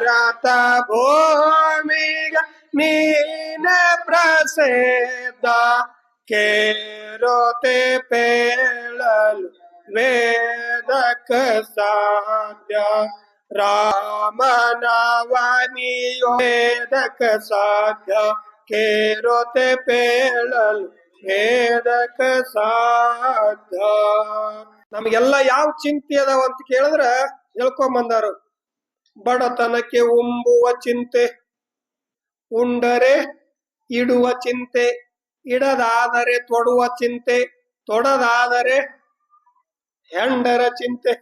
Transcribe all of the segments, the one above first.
ಭಾರತ ಭೂಮಿಗ ನೀನ ಪ್ರಸಿದ್ಧ. ಕೇರೋತೆ ಪೇಳಲು ವೇದಕ ಸಾಧ್ಯ. ರಾಮನವನಿಯೋ ವೇದಕ ಸಾಧ್ಯ. ಕೇರೋತೆ ಪೇಳಲು ವೇದಕ ಸಾಧ್ಯ. ನಮಗೆಲ್ಲ ಯಾವ ಚಿಂತೆ ಅದಾವ ಅಂತ ಕೇಳಿದ್ರ ಹೇಳ್ಕೊಂಬಂದಾರು. ಬಡತನಕ್ಕೆ ಉಂಬುವ ಚಿಂತೆ. ಉಂಡರೆ ಇಡುವ ಚಿಂತೆ. ಇಡದಾದರೆ ತೊಡುವ ಚಿಂತೆ. ತೊಡದಾದರೆ ಹೆಂಡರ ಚಿಂತೆ.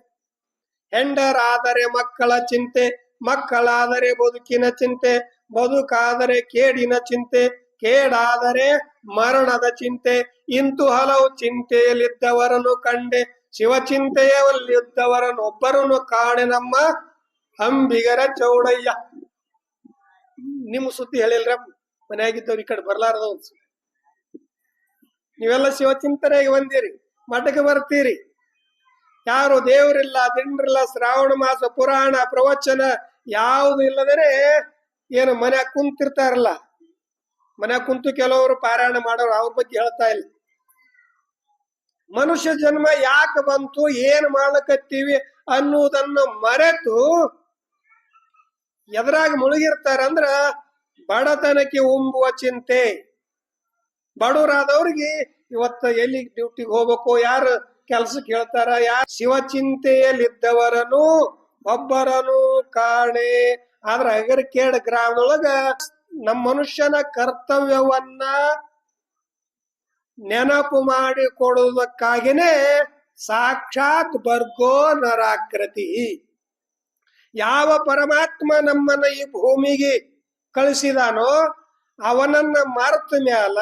ಹೆಂಡರಾದರೆ ಮಕ್ಕಳ ಚಿಂತೆ. ಮಕ್ಕಳಾದರೆ ಬದುಕಿನ ಚಿಂತೆ. ಬದುಕಾದರೆ ಕೇಡಿನ ಚಿಂತೆ. ಕೇಡಾದರೆ ಮರಣದ ಚಿಂತೆ. ಇಂತು ಹಲವು ಚಿಂತೆಯಲ್ಲಿದ್ದವರನ್ನು ಕಂಡೆ. ಶಿವಚಿಂತೆಯಲ್ಲಿದ್ದವರನ್ನು ಒಬ್ಬರನ್ನು ಕಾಣೆ ನಮ್ಮ ಅಂಬಿಗರ ಚೌಡಯ್ಯ. ನಿಮ್ಮ ಸುದ್ದಿ ಹೇಳಿಲ್ರ ಮನೆಯಾಗಿದ್ದವ್ರು ಈ ಕಡೆ ಬರ್ಲಾರದ ಒಂದ್ಸು ನೀವೆಲ್ಲ ಶಿವಚಿಂತನೆಗೆ ಬಂದಿರಿ. ಮಠಕ್ಕೆ ಬರ್ತೀರಿ. ಯಾರು ದೇವರಿಲ್ಲ, ದಿಂಡ್ರಿಲ್ಲ, ಶ್ರಾವಣ ಮಾಸ, ಪುರಾಣ, ಪ್ರವಚನ ಯಾವುದು ಇಲ್ಲದರೆ ಏನು ಮನೆ ಕುಂತಿರ್ತಾರಲ್ಲ. ಮನೆ ಕುಂತು ಕೆಲವರು ಪಾರಾಯಣ ಮಾಡೋರು ಅವ್ರ ಬಗ್ಗೆ ಹೇಳ್ತಾ ಇಲ್ಲ. ಮನುಷ್ಯ ಜನ್ಮ ಯಾಕೆ ಬಂತು, ಏನ್ ಮಾಡ್ಲಕತ್ತೀವಿ ಅನ್ನುವುದನ್ನು ಮರೆತು ಎದ್ರಾಗ ಮುಳುಗಿರ್ತಾರಂದ್ರ ಬಡತನಕ್ಕೆ ಉಂಬುವ ಚಿಂತೆ. ಬಡವರಾದವ್ರಿಗೆ ಇವತ್ತ ಎಲ್ಲಿ ಡ್ಯೂಟಿಗೆ ಹೋಗ್ಬೇಕು, ಯಾರು ಕೆಲಸ ಕೇಳ್ತಾರ ಯಾರ ಶಿವಚಿಂತೆಯಲ್ಲಿದ್ದವರನು ಒಬ್ಬರನು ಕಾಣೆ. ಆದ್ರ ಅಗರಕೇಡ್ ಗ್ರಾಮದೊಳಗ ನಮ್ಮ ಮನುಷ್ಯನ ಕರ್ತವ್ಯವನ್ನ ನೆನಪು ಮಾಡಿ ಕೊಡುವುದಕ್ಕಾಗಿನೇ ಸಾಕ್ಷಾತ್ ಬರ್ಗೋ ನರಾಕೃತಿ. ಯಾವ ಪರಮಾತ್ಮ ನಮ್ಮನ್ನ ಈ ಭೂಮಿಗೆ ಕಳಿಸಿದಾನೋ ಅವನನ್ನ ಮರೆತ ಮ್ಯಾಲ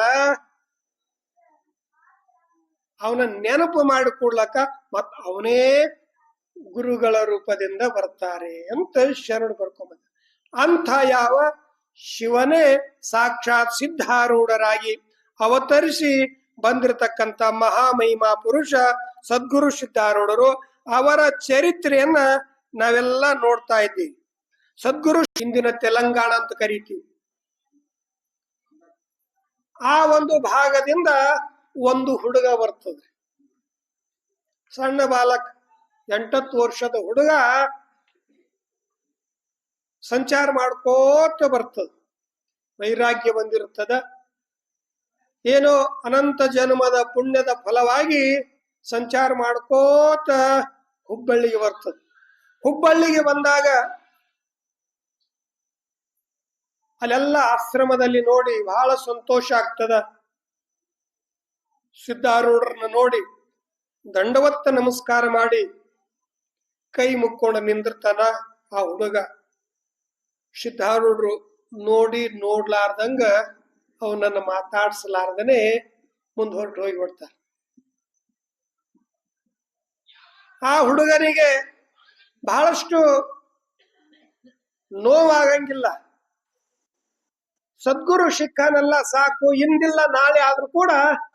ಅವನ ನೆನಪು ಮಾಡಿಕೊಡ್ಲಕ್ಕ ಮತ್ ಅವನೇ ಗುರುಗಳ ರೂಪದಿಂದ ಬರ್ತಾರೆ ಅಂತ ಶರಣ ಬರ್ಕೊಂಬಂದ. ಅಂಥ ಯಾವ ಶಿವನೇ ಸಾಕ್ಷಾತ್ ಸಿದ್ಧಾರೂಢರಾಗಿ ಅವತರಿಸಿ ಬಂದಿರತಕ್ಕಂತ ಮಹಾಮಹಿಮಾ ಪುರುಷ ಸದ್ಗುರು ಸಿದ್ಧಾರೂಢರು ಅವರ ಚರಿತ್ರೆಯನ್ನ ನಾವೆಲ್ಲ ನೋಡ್ತಾ ಇದ್ದೀವಿ. ಸದ್ಗುರು ಇಂದಿನ ತೆಲಂಗಾಣ ಅಂತ ಕರಿತೀವಿ. ಆ ಒಂದು ಭಾಗದಿಂದ ಒಂದು ಹುಡುಗ ಬರ್ತದೆ. ಸಣ್ಣ ಬಾಲಕ, ಎಂಟತ್ತು ವರ್ಷದ ಹುಡುಗ ಸಂಚಾರ ಮಾಡ್ಕೋತ ಬರ್ತದ. ವೈರಾಗ್ಯ ಬಂದಿರ್ತದ. ಏನೋ ಅನಂತ ಜನ್ಮದ ಪುಣ್ಯದ ಫಲವಾಗಿ ಸಂಚಾರ ಮಾಡ್ಕೋತ ಹುಬ್ಬಳ್ಳಿಗೆ ಬರ್ತದೆ. ಹುಬ್ಬಳ್ಳಿಗೆ ಬಂದಾಗ ಅಲ್ಲೆಲ್ಲ ಆಶ್ರಮದಲ್ಲಿ ನೋಡಿ ಬಹಳ ಸಂತೋಷ ಆಗ್ತದ. ಸಿದ್ಧಾರೂಢರನ್ನ ನೋಡಿ ದಂಡವತ್ತ ನಮಸ್ಕಾರ ಮಾಡಿ ಕೈ ಮುಕ್ಕೊಂಡು ನಿಂದಿರ್ತಾನ ಆ ಹುಡುಗ. ಸಿದ್ಧಾರೂಢರು ನೋಡಿ ನೋಡ್ಲಾರ್ದಂಗ ಅವನನ್ನ ಮಾತಾಡ್ಸಲಾರ್ದನೆ ಮುಂದ್ ಹೊರಟು ಹೋಗಿ ಬಿಡ್ತಾರ. ಆ ಹುಡುಗನಿಗೆ ಬಹಳಷ್ಟು ನೋವಾಗಂಗಿಲ್ಲ. ಸದ್ಗುರು ಶಿಕ್ಕನೆಲ್ಲ ಸಾಕು ಇಂದಿಲ್ಲ ನಾಳೆ ಆದ್ರೂ ಕೂಡ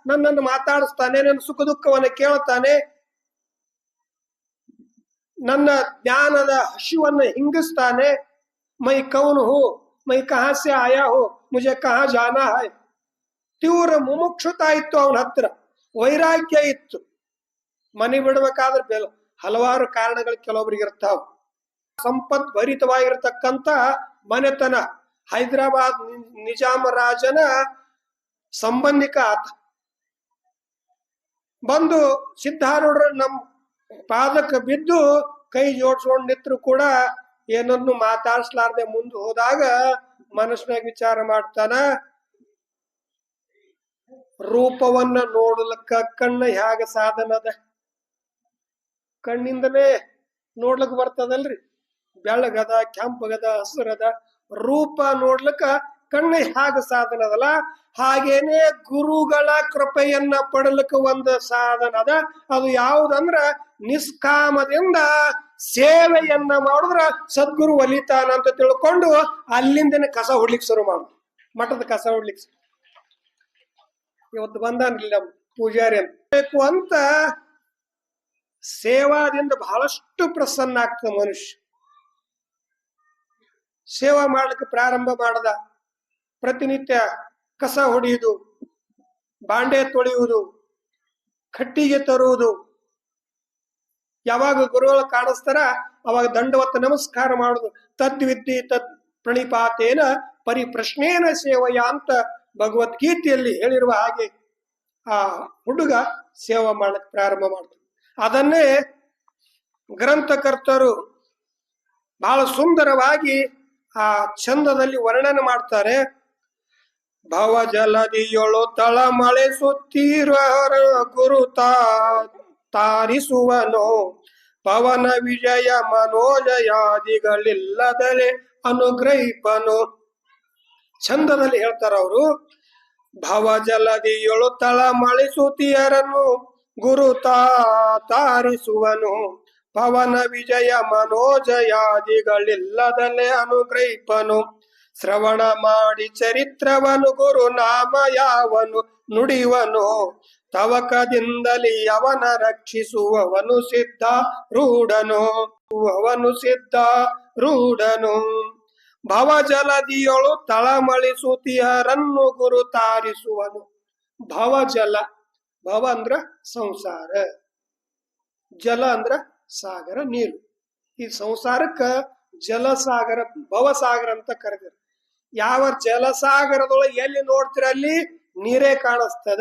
ನನ್ನನ್ನು ಮಾತಾಡಿಸ್ತಾನೆ, ನನ್ನ ಸುಖ ದುಃಖವನ್ನ ಕೇಳ್ತಾನೆ. ನನ್ನ ಜ್ಞಾನದ ಹಸಿವನ್ನ ಹಿಂಗಿಸ್ತಾನೆ. ಮೈ ಕೌನ್ ಹೋ, ಮೈ ಕಹಾ ಸೆ ಆಯಾ ಹೋ, ಮುಜೆ ಕಹಾ ಜಾನ ಹಾಯ್. ತೀವ್ರ ಮುಮುಕ್ಷುತ ಇತ್ತು ಅವನ ಹತ್ರ, ವೈರಾಗ್ಯ ಇತ್ತು. ಮನೆ ಬಿಡ್ಬೇಕಾದ್ರೆ ಬೆಲ ಹಲವಾರು ಕಾರಣಗಳು ಕೆಲವೊಬ್ಬರಿಗೆ ಇರ್ತಾವ ಸಂಪತ್ ಭರಿತವಾಗಿರ್ತಕ್ಕಂತ ಮನೆತನ, ಹೈದರಾಬಾದ್ ನಿಜಾಮ ರಾಜನ ಸಂಬಂಧಿಕ ಆತ. ಬಂದು ಸಿದ್ಧಾರೂಢರ ನಮ್ ಪಾದಕ್ಕೆ ಬಿದ್ದು ಕೈ ಜೋಡ್ಸ್ಕೊಂಡ್ ನಿತ್ರು ಕೂಡ ಏನನ್ನು ಮಾತಾಡ್ಸ್ಲಾರ್ದೆ ಮುಂದೆ ಹೋದಾಗ ಮನಸ್ಸಿನಾಗ ವಿಚಾರ ಮಾಡ್ತಾನ, ರೂಪವನ್ನ ನೋಡ್ಲಕ್ಕ ಕಣ್ಣ ಹ್ಯಾಗ ಸಾಧನ ಅದ ಕಣ್ಣಿಂದನೇ ನೋಡ್ಲಕ್ ಬರ್ತದಲ್ರಿ. ಬೆಳ್ಳಗದ ಕೆಂಪಗದ, ಹಸಿರದ ರೂಪ ನೋಡ್ಲಿಕ್ಕ ಕಣ್ಣು ಹಾಗ ಸಾಧನ ಅದಲ್ಲ. ಹಾಗೇನೆ ಗುರುಗಳ ಕೃಪೆಯನ್ನ ಪಡಲಿಕ್ಕೆ ಒಂದು ಸಾಧನ ಅದ. ಅದು ಯಾವುದಂದ್ರ ನಿಷ್ಕಾಮದಿಂದ ಸೇವೆಯನ್ನ ಮಾಡಿದ್ರ ಸದ್ಗುರು ಒಲಿತಾನ ಅಂತ ತಿಳ್ಕೊಂಡು ಅಲ್ಲಿಂದನೇ ಕಸ ಹೊಡ್ಲಿಕ್ಕೆ ಶುರು ಮಾಡುದು. ಮಠದ ಕಸ ಹೊಡ್ಲಿಕ್ಕೆ. ಇವತ್ತು ಬಂದಾನಿಲ್ಲ ಪೂಜಾರಿ ಅಂತ. ಬೇಕು ಅಂತ ಸೇವಾದಿಂದ ಬಹಳಷ್ಟು ಪ್ರಸನ್ನ ಆಗ್ತದೆ ಮನುಷ್ಯ. ಸೇವಾ ಮಾಡಲಿಕ್ಕೆ ಪ್ರಾರಂಭ ಮಾಡದ, ಪ್ರತಿನಿತ್ಯ ಕಸ ಹೊಡೆಯುವುದು ಬಾಂಡೆ ತೊಳೆಯುವುದು ಕಟ್ಟಿಗೆ ತರುವುದು. ಯಾವಾಗ ಗುರುಗಳು ಕಾಣಿಸ್ತಾರ, ಅವಾಗ ದಂಡವತ್ತ ನಮಸ್ಕಾರ ಮಾಡುದು. ತದ್ವಿದ್ಯೆ ತದ್ ಪ್ರಣಿಪಾತೇನ ಪರಿಪ್ರಶ್ನೇನ ಸೇವೆಯ ಅಂತ ಭಗವದ್ಗೀತೆಯಲ್ಲಿ ಹೇಳಿರುವ ಹಾಗೆ ಆ ಹುಡುಗ ಸೇವಾ ಮಾಡಕ್ ಪ್ರಾರಂಭ ಮಾಡ್ತಾರೆ ಅದನ್ನೇ ಗ್ರಂಥಕರ್ತರು ಬಹಳ ಸುಂದರವಾಗಿ ಆ ಛಂದದಲ್ಲಿ ವರ್ಣನೆ ಮಾಡ್ತಾರೆ. ಭವ ಜಲದಿಯೊಳು ತಳಮಳೆ ಸುತ್ತೀರ ಗುರು ತಾ ತಾರಿಸುವನು. ಪವನ ವಿಜಯ ಮನೋಜಯಾದಿಗಳಿಲ್ಲದಲೆ ಅನುಗ್ರಹಿಪನು. ಛಂದದಲ್ಲಿ ಹೇಳ್ತಾರ ಅವರು ಭವ ಜಲದಿಯೊಳು ಮಳೆ ಗುರು ತಾ ತಾರಿಸುವನು. ಪವನ ವಿಜಯ ಮನೋಜಯಾದಿಗಳಿಲ್ಲದಲ್ಲೇ ಅನುಗ್ರಹಿಪನು ಶ್ರವಣ ಮಾಡಿ ಚರಿತ್ರವನು, ಗುರು ನಾಮ ಯಾವನು ನುಡಿವನು ತವಕದಿಂದಲಿ ಅವನ ರಕ್ಷಿಸುವವನು ಸಿದ್ಧ ರೂಢನು. ಅವನು ಸಿದ್ಧ ರೂಢನು. ಭವಜಲದಿಯೊಳು ತಳಮಳಿಸುತಿಯರನ್ನು ಗುರು ತಾರಿಸುವನು. ಭವಜಲ ಭವ ಅಂದ್ರ ಸಂಸಾರ, ಜಲ ಅಂದ್ರ ಸಾಗರ, ನೀರು. ಈ ಸಂಸಾರಕ್ಕ ಜಲಸಾಗರ ಭವಸಾಗರ ಅಂತ ಕರೆದಿರ. ಯಾವ ಜಲಸಾಗರದೊಳಗೆ ಎಲ್ಲಿ ನೋಡ್ತೀರ ಅಲ್ಲಿ ನೀರೇ ಕಾಣಿಸ್ತದ.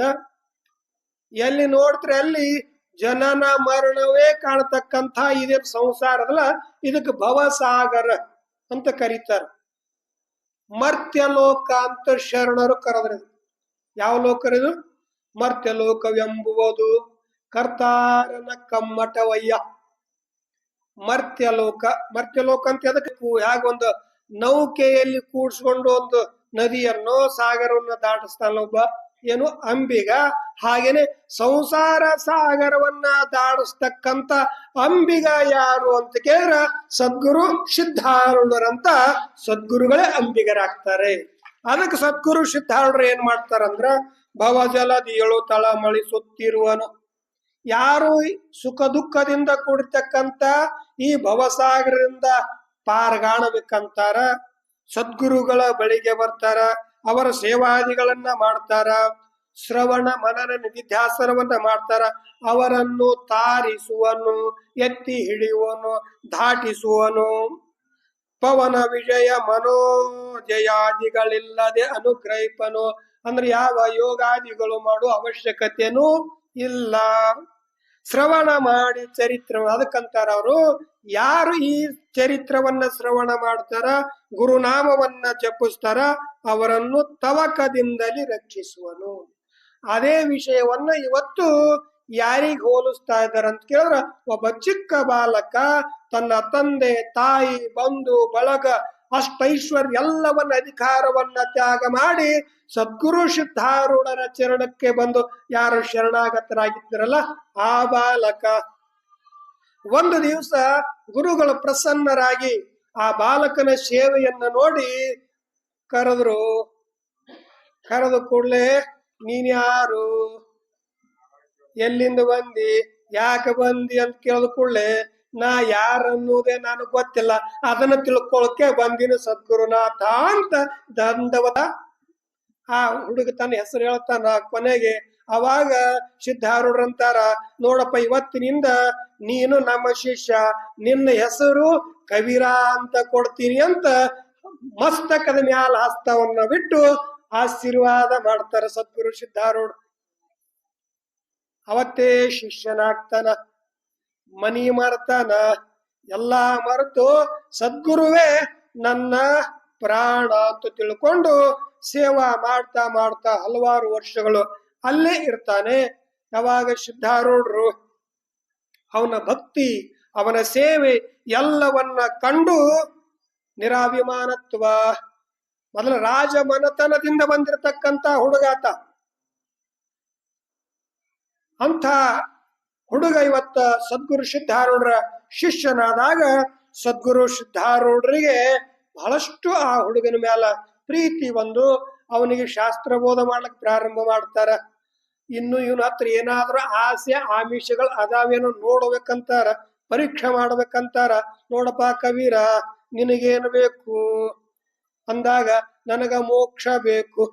ಎಲ್ಲಿ ನೋಡ್ತೀರ ಅಲ್ಲಿ ಜನನ, ಮರಣವೇ ಕಾಣತಕ್ಕಂಥ ಇದೇ ಸಂಸಾರದಲ್ಲ, ಇದಕ್ಕೆ ಭವಸಾಗರ ಅಂತ ಕರೀತಾರ. ಮರ್ತ್ಯಲೋಕ ಅಂತ ಶರಣರು ಕರೆದ್ರ. ಯಾವ ಲೋಕರಿದು? ಮರ್ತ್ಯಲೋಕವೆಂಬುವುದು ಕರ್ತಾರನ ಕಮ್ಮಟವಯ್ಯ. ಮರ್ತ್ಯಲೋಕ ಮರ್ತ್ಯಲೋಕ ಅಂತ ಅದಕ್ಕೆ ಹೇಗೆ ಒಂದು ನೌಕೆಯಲ್ಲಿ ಕೂಡಿಸ್ಕೊಂಡು ಒಂದು ನದಿಯನ್ನು ಸಾಗರವನ್ನು ದಾಟಿಸ್ತಾನ ಒಬ್ಬ ಏನು ಅಂಬಿಗ ಹಾಗೇನೆ ಸಂಸಾರ ಸಾಗರವನ್ನ ದಾಡಿಸ್ತಕ್ಕಂತ ಅಂಬಿಗ ಯಾರು ಅಂತ ಕೇಳಿದ್ರ ಸದ್ಗುರು ಸಿದ್ಧಾರುಣರಂತ ಸದ್ಗುರುಗಳೇ ಅಂಬಿಗರಾಗ್ತಾರೆ. ಅದಕ್ಕೆ ಸದ್ಗುರು ಸಿದ್ಧಾರ್ಡ್ರ ಏನ್ ಮಾಡ್ತಾರಂದ್ರ ಭವಜಲದಿಯಳು ತಳಮಳಿಸುತ್ತಿರುವನು ಯಾರು ಸುಖ ದುಃಖದಿಂದ ಕೂಡಿರ್ತಕ್ಕಂತ ಈ ಭವಸಾಗರದಿಂದ ಪಾರ್ಗಾಣಬೇಕಂತಾರ, ಸದ್ಗುರುಗಳ ಬಳಿಗೆ ಬರ್ತಾರ, ಅವರ ಸೇವಾದಿಗಳನ್ನ ಮಾಡ್ತಾರ, ಶ್ರವಣ ಮನನ ನಿಧಿಧ್ಯಾಸನವನ್ನ ಮಾಡ್ತಾರ, ಅವರನ್ನು ತಾರಿಸುವನು, ಎತ್ತಿ ಹಿಡಿಯುವನು, ದಾಟಿಸುವನು. ಪವನ ವಿಜಯ ಮನೋಜಯಾದಿಗಳಿಲ್ಲದೆ ಅನುಗ್ರಹಿಪನು. ಅಂದ್ರೆ ಯಾವ ಯೋಗಾದಿಗಳು ಮಾಡುವ ಅವಶ್ಯಕತೆನೂ ಇಲ್ಲ. ಶ್ರವಣ ಮಾಡಿ ಚರಿತ್ರ ಅದಕ್ಕಂತಾರ ಅವರು. ಯಾರು ಈ ಚರಿತ್ರವನ್ನ ಶ್ರವಣ ಮಾಡ್ತಾರ, ಗುರುನಾಮವನ್ನ ಜಪಿಸ್ತಾರ, ಅವರನ್ನು ತವಕದಿಂದಲೇ ರಕ್ಷಿಸುವನು. ಅದೇ ವಿಷಯವನ್ನ ಇವತ್ತು ಯಾರಿಗ್ ಹೋಲಿಸ್ತಾ ಇದ್ದಾರೆ ಅಂತ ಕೇಳಿದ್ರೆ, ಒಬ್ಬ ಚಿಕ್ಕ ಬಾಲಕ, ತನ್ನ ತಂದೆ, ತಾಯಿ, ಬಂಧು, ಬಳಗ, ಅಷ್ಟೈಶ್ವರ್ಯ ಎಲ್ಲವನ್ನ ಅಧಿಕಾರವನ್ನ ತ್ಯಾಗ ಮಾಡಿ ಸದ್ಗುರು ಸಿದ್ಧಾರೂಢರ ಚರಣಕ್ಕೆ ಬಂದು ಯಾರು ಶರಣಾಗತರಾಗಿದ್ದರಲ್ಲ? ಆ ಬಾಲಕ. ಒಂದು ದಿವಸ ಗುರುಗಳು ಪ್ರಸನ್ನರಾಗಿ ಆ ಬಾಲಕನ ಸೇವೆಯನ್ನ ನೋಡಿ ಕರೆದ್ರು. ಕರೆದು ಕೂಡಲೇ, ನೀನ್ಯಾರು? ಎಲ್ಲಿಂದ ಬಂದಿ? ಯಾಕೆ ಬಂದಿ ಅಂತ ಕೇಳಿದ ಕೂಡಲೇ, ನಾ ಯಾರನ್ನುವುದೇ ನಾನು ಗೊತ್ತಿಲ್ಲ. ಅದನ್ನ ತಿಳ್ಕೊಳಕ್ಕೆ ಬಂದಿನ ಸದ್ಗುರುನಾಥ ಅಂತ ದಂಡವದ ಆ ಹುಡುಗ ತನ್ನ ಹೆಸರು ಹೇಳ್ತಾನ ಕೊನೆಗೆ. ಅವಾಗ ಸಿದ್ಧಾರೂಢರಂತಾರ ನೋಡಪ್ಪ, ಇವತ್ತಿನಿಂದ ನೀನು ನಮ್ಮ ಶಿಷ್ಯ, ನಿನ್ನ ಹೆಸರು ಕವಿರಾ ಅಂತ ಕೊಡ್ತೀನಿ ಅಂತ ಮಸ್ತಕದ ಮ್ಯಾಲ ಹಸ್ತವನ್ನ ಬಿಟ್ಟು ಆಶೀರ್ವಾದ ಮಾಡ್ತಾರ ಸದ್ಗುರು ಸಿದ್ಧಾರೂಢ ಅವತ್ತೇ ಶಿಷ್ಯನಾಗ್ತಾನ. ಮನಿ ಮರ್ತಾನ. ಎಲ್ಲಾ ಮರೆತು ಸದ್ಗುರುವೇ ನನ್ನ ಪ್ರಾಣ ಅಂತ ತಿಳ್ಕೊಂಡು ಸೇವಾ ಮಾಡ್ತಾ ಮಾಡ್ತಾ ಹಲವಾರು ವರ್ಷಗಳು ಅಲ್ಲೇ ಇರ್ತಾನೆ. ಯಾವಾಗ ಸಿದ್ಧಾರೂಢರು ಅವನ ಭಕ್ತಿ, ಅವನ ಸೇವೆ ಎಲ್ಲವನ್ನ ಕಂಡು ನಿರಾಭಿಮಾನತ್ವ. ಮೊದಲ ರಾಜಮನತನದಿಂದ ಬಂದಿರತಕ್ಕಂತ ಹುಡುಗಾತ ಅಂಥ ಹುಡುಗ ಇವತ್ತ ಸದ್ಗುರು ಸಿದ್ಧಾರೂಢರ ಶಿಷ್ಯನಾದಾಗ ಸದ್ಗುರು ಸಿದ್ಧಾರೂಢರಿಗೆ ಬಹಳಷ್ಟು ಆ ಹುಡುಗನ ಮೇಲೆ ಪ್ರೀತಿ ಬಂದು ಅವನಿಗೆ ಶಾಸ್ತ್ರ ಬೋಧ ಮಾಡ್ಲಿಕ್ಕೆ ಪ್ರಾರಂಭ ಮಾಡ್ತಾರ. ಇನ್ನು ಇವನ ಹತ್ರ ಏನಾದ್ರೂ ಆಸೆ ಆಮಿಷಗಳು ಅದಾವೇನೋ ನೋಡ್ಬೇಕಂತಾರ, ಪರೀಕ್ಷೆ ಮಾಡ್ಬೇಕಂತಾರ, ನೋಡಪ್ಪ ಕವೀರ ನಿನಗೇನು ಬೇಕು? ಅಂದಾಗ ನನಗ ಮೋಕ್ಷ ಬೇಕು,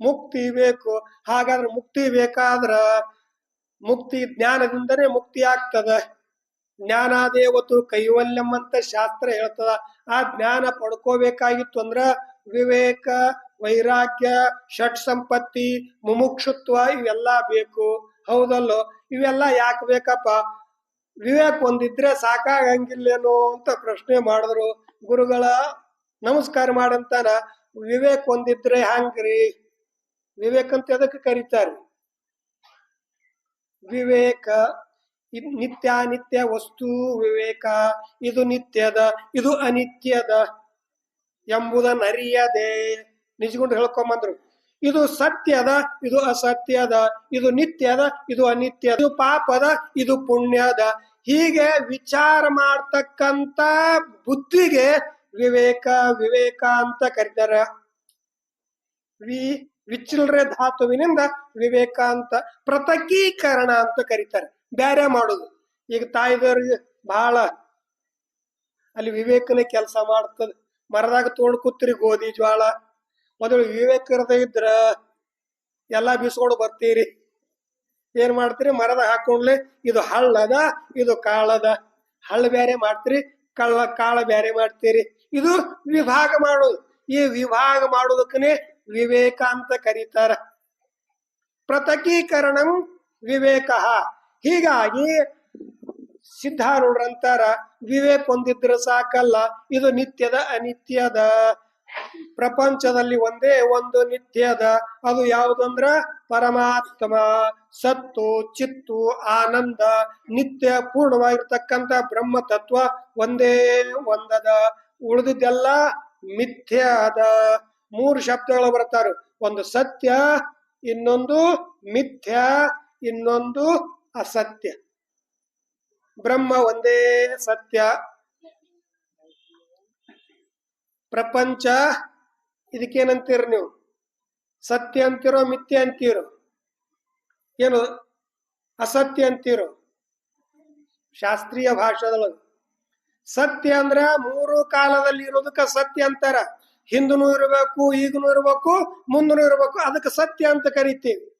ಮುಕ್ತಿ ಬೇಕು, ಹಾಗಾದ್ರೆ ಮುಕ್ತಿ ಬೇಕಾದ್ರ ಮುಕ್ತಿ ಜ್ಞಾನದಿಂದನೇ ಮುಕ್ತಿ ಆಗ್ತದ ಜ್ಞಾನಾದೇವತು ಕೈವಲ್ಯಂ ಅಂತ ಶಾಸ್ತ್ರ ಹೇಳ್ತದ. ಆ ಜ್ಞಾನ ಪಡ್ಕೋಬೇಕಾಗಿತ್ತು ಅಂದ್ರ ವಿವೇಕ, ವೈರಾಗ್ಯ, ಷಟ್ ಸಂಪತ್ತಿ, ಮುಮುಕ್ಷುತ್ವ ಇವೆಲ್ಲ ಬೇಕು. ಹೌದಲ್ಲೋ? ಇವೆಲ್ಲ ಯಾಕೆ ಬೇಕಪ್ಪ? ವಿವೇಕ್ ಒಂದಿದ್ರೆ ಸಾಕಾಗಂಗಿಲ್ಲೇನೋ ಅಂತ ಪ್ರಶ್ನೆ ಮಾಡಿದ್ರು. ಗುರುಗಳ ನಮಸ್ಕಾರ ಮಾಡಂತಾನ. ವಿವೇಕ್ ಒಂದಿದ್ರೆ ಹಂಗ್ರಿ? ವಿವೇಕ್ ಅಂತ ಎದಕ್ಕೆ ಕರೀತಾರೆ? ವಿವೇಕ ನಿತ್ಯ ವಸ್ತು ವಿವೇಕ, ಇದು ನಿತ್ಯದ, ಇದು ಅನಿತ್ಯದ ಎಂಬುದನ್ನು ಅರಿಯದೆ ನಿಜಗೊಂಡು ಹೇಳ್ಕೊಂಬಂದ್ರು. ಇದು ಸತ್ಯದ, ಇದು ಅಸತ್ಯದ, ಇದು ನಿತ್ಯದ, ಇದು ಅನಿತ್ಯದ, ಇದು ಪಾಪದ, ಇದು ಪುಣ್ಯದ. ಹೀಗೆ ವಿಚಾರ ಮಾಡ್ತಕ್ಕಂತ ಬುದ್ಧಿಗೆ ವಿವೇಕ ವಿವೇಕ ಅಂತ ಕರೀತಾರ. ವಿ ವಿಚಿಲ್ರೆ ಧಾತುವಿನಿಂದ ವಿವೇಕ ಅಂತ ಪೃಥಕೀಕರಣ ಅಂತ ಕರೀತಾರೆ. ಬ್ಯಾರೆ ಮಾಡುದು. ಈಗ ತಾಯಿದವ್ರಿಗೆ ಬಹಳ ಅಲ್ಲಿ ವಿವೇಕನೇ ಕೆಲಸ ಮಾಡ್ತದೆ. ಮರದಾಗ ತೋಡ್ ಕೂತ್ರಿ ಗೋಧಿ ಜ್ವಾಳ. ಮೊದಲು ವಿವೇಕ ಇದ್ರ ಎಲ್ಲಾ ಬೀಸ್ಕೊಂಡು ಬರ್ತೀರಿ. ಏನ್ ಮಾಡ್ತೀರಿ? ಮರದ ಹಾಕೊಂಡ್ಲೆ ಇದು ಹಳ್ಳದ, ಇದು ಕಾಳದ. ಹಳ್ಳ ಬೇರೆ ಮಾಡ್ತೀರಿ, ಕಳ್ಳ ಕಾಳ ಬೇರೆ ಮಾಡ್ತೀರಿ. ಇದು ವಿಭಾಗ ಮಾಡೋದು. ಈ ವಿಭಾಗ ಮಾಡೋದಕ್ಕನೆ ವಿವೇಕ ಅಂತ ಕರೀತಾರ. ಪ್ರತಕೀಕರಣಂ ವಿವೇಕ. ಹೀಗಾಗಿ ಸಿದ್ಧಾರೂಢರಂತಾರ, ವಿವೇಕ ಹೊಂದಿದ್ರೆ ಸಾಕಲ್ಲ, ಇದು ನಿತ್ಯದ ಅನಿತ್ಯದ ಪ್ರಪಂಚದಲ್ಲಿ ಒಂದೇ ಒಂದು ನಿತ್ಯದ ಅದು ಯಾವುದಂದ್ರ? ಪರಮಾತ್ಮ, ಸತ್ತು, ಚಿತ್ತು, ಆನಂದ, ನಿತ್ಯ ಪೂರ್ಣವಾಗಿರ್ತಕ್ಕಂಥ ಬ್ರಹ್ಮ ತತ್ವ ಒಂದೇ ಒಂದದ. ಉಳಿದಿದ್ದೆಲ್ಲ ಮಿಥ್ಯ ಅದ. ಮೂರು ಶಬ್ದಗಳು ಬರ್ತಾರೆ ಒಂದು ಸತ್ಯ, ಇನ್ನೊಂದು ಮಿಥ್ಯ, ಇನ್ನೊಂದು ಅಸತ್ಯ. ಬ್ರಹ್ಮ ಒಂದೇ ಸತ್ಯ. ಪ್ರಪಂಚ, ಇದಕ್ಕೇನಂತೀರ ನೀವು? ಸತ್ಯ ಅಂತೀರೋ, ಮಿಥ್ಯ ಅಂತೀರೋ? ಏನು, ಅಸತ್ಯ ಅಂತೀರೋ? ಶಾಸ್ತ್ರೀಯ ಭಾಷೆದೊಳಗೆ. ಸತ್ಯ ಅಂದ್ರ ಮೂರು ಕಾಲದಲ್ಲಿ ಇರೋದಕ್ಕ ಸತ್ಯ ಅಂತಾರ. ಹಿಂದನೂ ಇರಬೇಕು ಈಗನು ಇರಬೇಕು ಮುಂದೂ ಇರಬೇಕು, ಅದಕ್ಕೆ ಸತ್ಯ ಅಂತ ಕರಿತೀವಿ.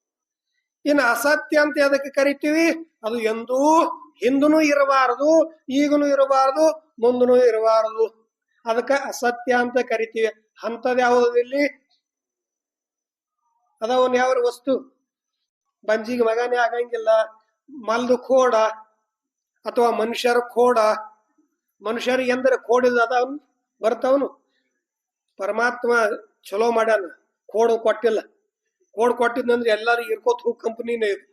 ಇನ್ನು ಅಸತ್ಯ ಅಂತ ಅದಕ್ಕೆ ಕರಿತೀವಿ? ಅದು ಎಂದೂ ಹಿಂದೂ ಇರಬಾರದು ಈಗನು ಇರಬಾರದು ಮುಂದೂ ಇರಬಾರದು. ಅದಕ್ಕೆ ಅಸತ್ಯ ಅಂತ ಕರಿತೀವಿ. ಅಂತದ್ ಯಾವುದು ಇಲ್ಲಿ? ಅದವನ್ ಯಾವ ವಸ್ತು? ಬಂಜಿಗೆ ಮಗನೇ ಆಗಂಗಿಲ್ಲ. ಮಲ್ದು ಕೋಡ ಅಥವಾ ಮನುಷ್ಯರ ಕೋಡ. ಮನುಷ್ಯರಿಗೆ ಎಂದರೆ ಕೋಡಿದ ಅದ ಬರ್ತಾವನು. ಪರಮಾತ್ಮ ಚಲೋ ಮಾಡ್ಯಾನ. ಕೋಡು ಕೊಟ್ಟಿಲ್ಲ. ಕೋಡ್ ಕೊಟ್ಟಿದ್ನಂದ್ರೆ ಎಲ್ಲರೂ ಇರ್ಕೋತ ಹೋಗ್ ಕಂಪನಿನೇ ಇದು.